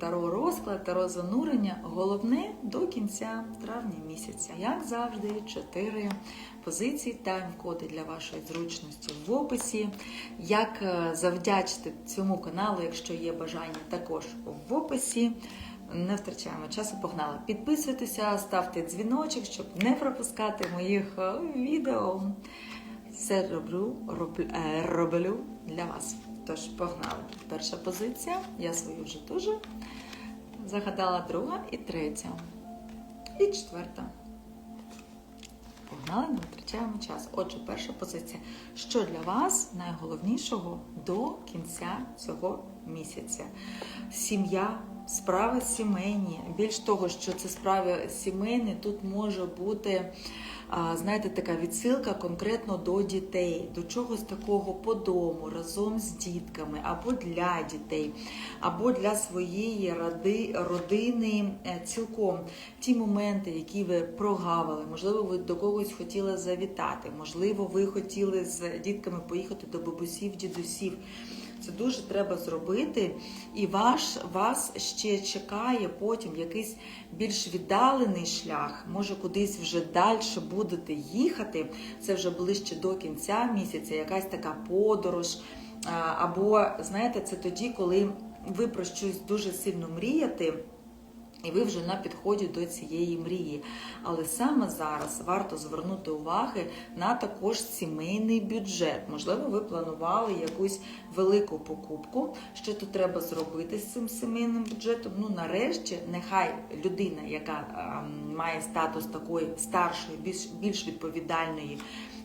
таро розклад, таро занурення. Головне до кінця травня місяця. Як завжди, чотири позиції тайм-коди для вашої зручності в описі. Як е, завдячити цьому каналу, якщо є бажання, також в описі. Не втрачаємо часу, погнали. Підписуйтеся, ставте дзвіночок, щоб не пропускати моїх е, відео. Все роблю, роблю, е, роблю для вас. Тож погнали. Перша позиція. Я свою вже дуже загадала друга і третя. І четверта. Погнали, не витрачаємо час. Отже, перша позиція. Що для вас найголовнішого до кінця цього місяця? Сім'я, справи сімейні. Більш того, що це справи сімейні, тут може бути, знаєте, така відсилка конкретно до дітей, до чогось такого по дому, разом з дітками, або для дітей, або для своєї роди, родини е, цілком. Ті моменти, які ви прогавили, можливо, ви до когось хотіли завітати, можливо, ви хотіли з дітками поїхати до бабусів, дідусів. Це дуже треба зробити, і ваш, вас ще чекає потім якийсь більш віддалений шлях. Може, кудись вже далі будете їхати. Це вже ближче до кінця місяця, якась така подорож. Або, знаєте, це тоді, коли ви про щось дуже сильно мрієте. І ви вже на підході до цієї мрії. Але саме зараз варто звернути уваги на також сімейний бюджет. Можливо, ви планували якусь велику покупку. Що тут треба зробити з цим сімейним бюджетом? Ну, нарешті, нехай людина, яка ем, має статус такої старшої, більш, більш відповідальної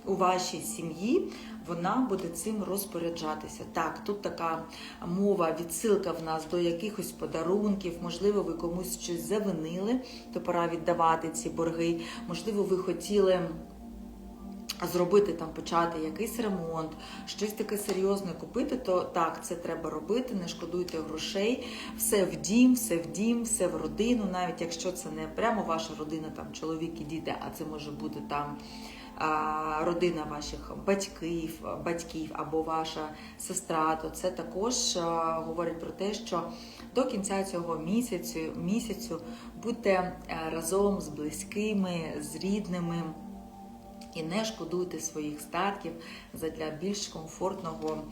у вашій сім'ї, вона буде цим розпоряджатися. Так, тут така мова, відсилка в нас до якихось подарунків, можливо, ви комусь щось завинили, то пора віддавати ці борги. Можливо, ви хотіли. Зробити там, почати якийсь ремонт, щось таке серйозне купити, то так, це треба робити, не шкодуйте грошей, все в дім, все в дім, все в родину, навіть якщо це не прямо ваша родина, там чоловік і діти, а це може бути там родина ваших батьків, батьків або ваша сестра, то це також говорить про те, що до кінця цього місяцю, місяцю будьте е, разом з близькими, з рідними. І не шкодуйте своїх статків для більш комфортного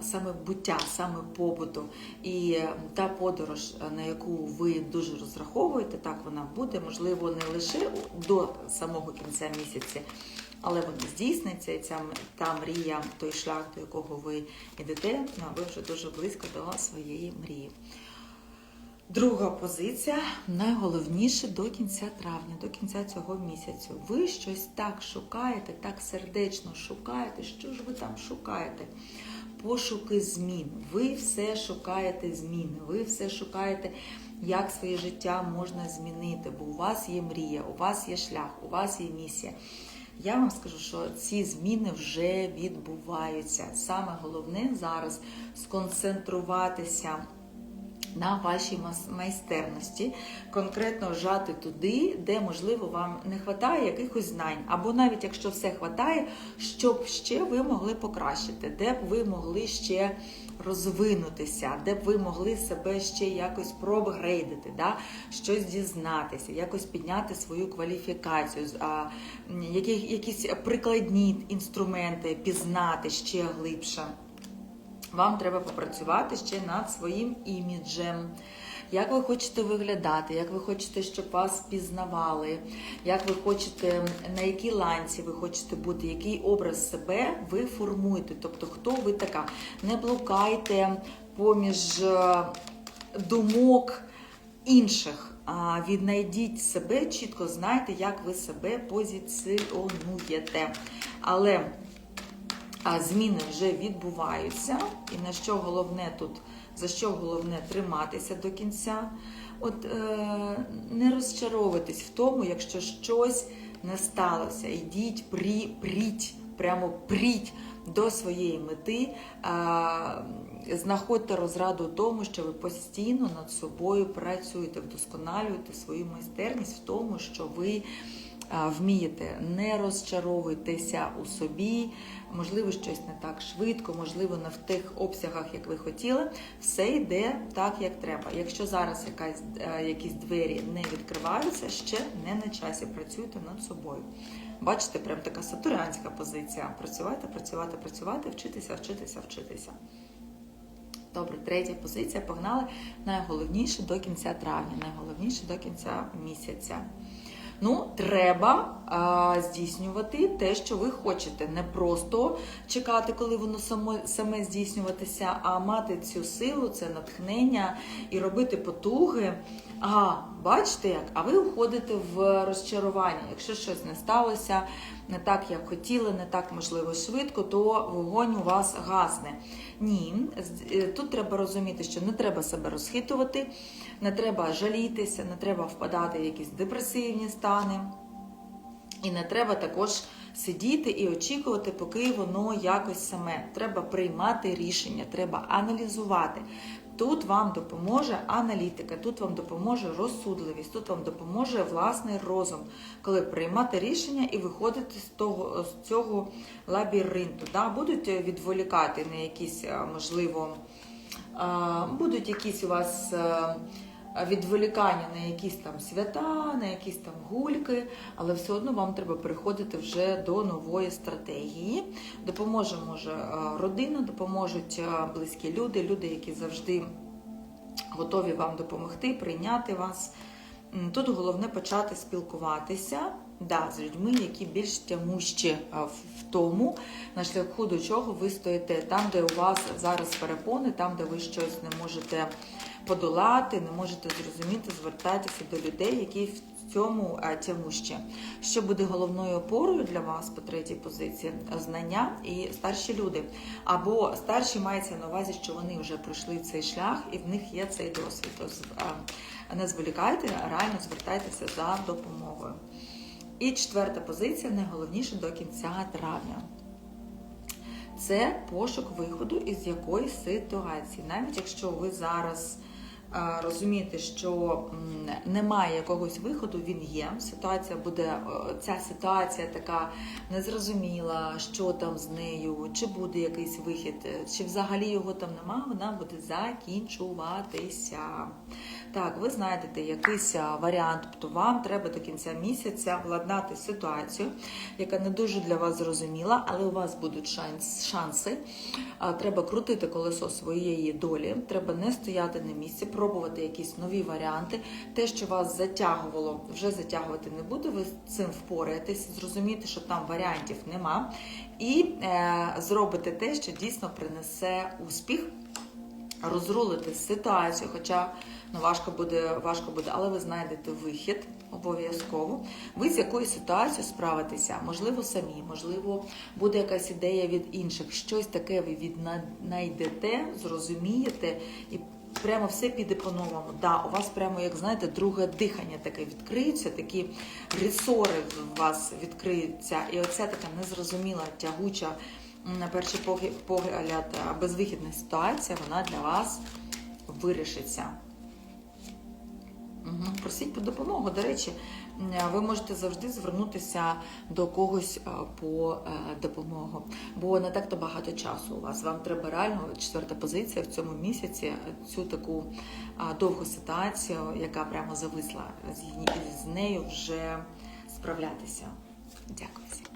саме буття, саме побуту. І та подорож, на яку ви дуже розраховуєте, так вона буде, можливо, не лише до самого кінця місяця, але вона здійсниться, і ця та мрія, той шлях, до якого ви йдете, ви вже дуже близько до своєї мрії. Друга позиція найголовніше до кінця травня, до кінця цього місяцю. Ви щось так шукаєте, так сердечно шукаєте. Що ж ви там шукаєте? Пошуки змін. Ви все шукаєте зміни, ви все шукаєте, як своє життя можна змінити, бо у вас є мрія, у вас є шлях, у вас є місія. Я вам скажу, що ці зміни вже відбуваються. Саме головне зараз сконцентруватися на вашій майстерності, конкретно жати туди, де, можливо, вам не вистачає якихось знань, або навіть якщо все вистачає, щоб ще ви могли покращити, де б ви могли ще розвинутися, де б ви могли себе ще якось проапгрейдити, да? щось дізнатися, якось підняти свою кваліфікацію, а, які, якісь прикладні інструменти пізнати ще глибше. Вам треба попрацювати ще над своїм іміджем. Як ви хочете виглядати, як ви хочете, щоб вас пізнавали, як ви хочете, на якій ланці ви хочете бути, який образ себе ви формуєте. Тобто, хто ви така. Не блукайте поміж думок інших. Віднайдіть себе, чітко знайте, як ви себе позиціонуєте. Але а зміни вже відбуваються, і на що головне тут, за що головне триматися до кінця. От е, не розчаровуватись в тому, якщо щось не сталося. Йдіть, прі, пріть, прямо пріть до своєї мети, е, знаходьте розраду в тому, що ви постійно над собою працюєте, вдосконалюєте свою майстерність в тому, що ви вмієте, не розчаровуйтеся у собі, можливо, щось не так швидко, можливо, не в тих обсягах, як ви хотіли. Все йде так, як треба. Якщо зараз якась, е, якісь двері не відкриваються, ще не на часі. Працюйте над собою. Бачите, прям така сатурянська позиція. Працювати, працювати, працювати, вчитися, вчитися, вчитися. Добре, третя позиція. Погнали. Найголовніше до кінця травня, найголовніше до кінця місяця. Ну, треба а, здійснювати те, що ви хочете. Не просто чекати, коли воно само, саме здійснюватися, а мати цю силу, це натхнення і робити потуги. А бачите як? А ви уходите в розчарування. Якщо щось не сталося не так, як хотіли, не так можливо швидко, то вогонь у вас гасне. Ні, е, тут треба розуміти, що не треба себе розхитувати, не треба жалітися, не треба впадати в якісь депресивні стани. І не треба також сидіти і очікувати, поки воно якось саме. Треба приймати рішення, треба аналізувати. Тут вам допоможе аналітика, тут вам допоможе розсудливість, тут вам допоможе власний розум, коли приймати рішення і виходити з того з цього лабіринту. Да? Будуть відволікати на якісь, е, можливо, е, будуть якісь у вас. Е, відволікання на якісь там свята, на якісь там гульки, але все одно вам треба переходити вже до нової стратегії. Допоможе може е, родина, допоможуть е, близькі люди, люди, які завжди готові вам допомогти, прийняти вас. Тут головне почати спілкуватися да, з людьми, які більш тямущі в в тому, на шляху до чого ви стоїте, там, де у вас зараз перепони, там, де ви щось не можете подолати, не можете зрозуміти, звертайтеся до людей, які в цьому тямущі. Що буде головною опорою для вас по третій позиції? Знання і старші люди. Або старші мається на увазі, що вони вже пройшли цей шлях і в них є цей досвід. Не зволікайте, реально звертайтеся за допомогою. І четверта позиція найголовніше до кінця травня. Це пошук виходу із якоїсь ситуації. Навіть якщо ви зараз е, розумієте, що немає якогось виходу, він є. Ситуація буде, е, ця ситуація така незрозуміла, що там з нею, чи буде якийсь вихід, е, чи взагалі його там нема, вона буде закінчуватися. Так, ви знайдете якийсь варіант, тобто вам треба до кінця місяця владнати ситуацію, яка не дуже для вас зрозуміла, але у вас будуть шанс, шанси. Треба крутити колесо своєї долі, треба не стояти на місці, пробувати якісь нові варіанти. Те, що вас затягувало, вже затягувати не буде. Ви з цим впораєтесь, зрозумієте, що там варіантів нема, і е, зробите те, що дійсно принесе успіх розрулити ситуацію, хоча ну, важко буде, важко буде, але ви знайдете вихід обов'язково. Ви з якоюсь ситуацією справитеся, можливо, самі, можливо, буде якась ідея від інших. Щось таке ви віднайдете, зрозумієте і. Прямо все піде по-новому. Да, у вас прямо, як знаєте, друге дихання таке відкриється, такі ресори в вас відкриються. І оця така незрозуміла, тягуча, на перший погляд, безвихідна ситуація, вона для вас вирішиться. Просіть по допомогу. До речі, ви можете завжди звернутися до когось е, по е, допомогу, бо не так-то багато часу у вас. Вам треба реально четверта позиція в цьому місяці е, цю таку довгу ситуацію, яка прямо зависла з нею вже справлятися. Дякую всім.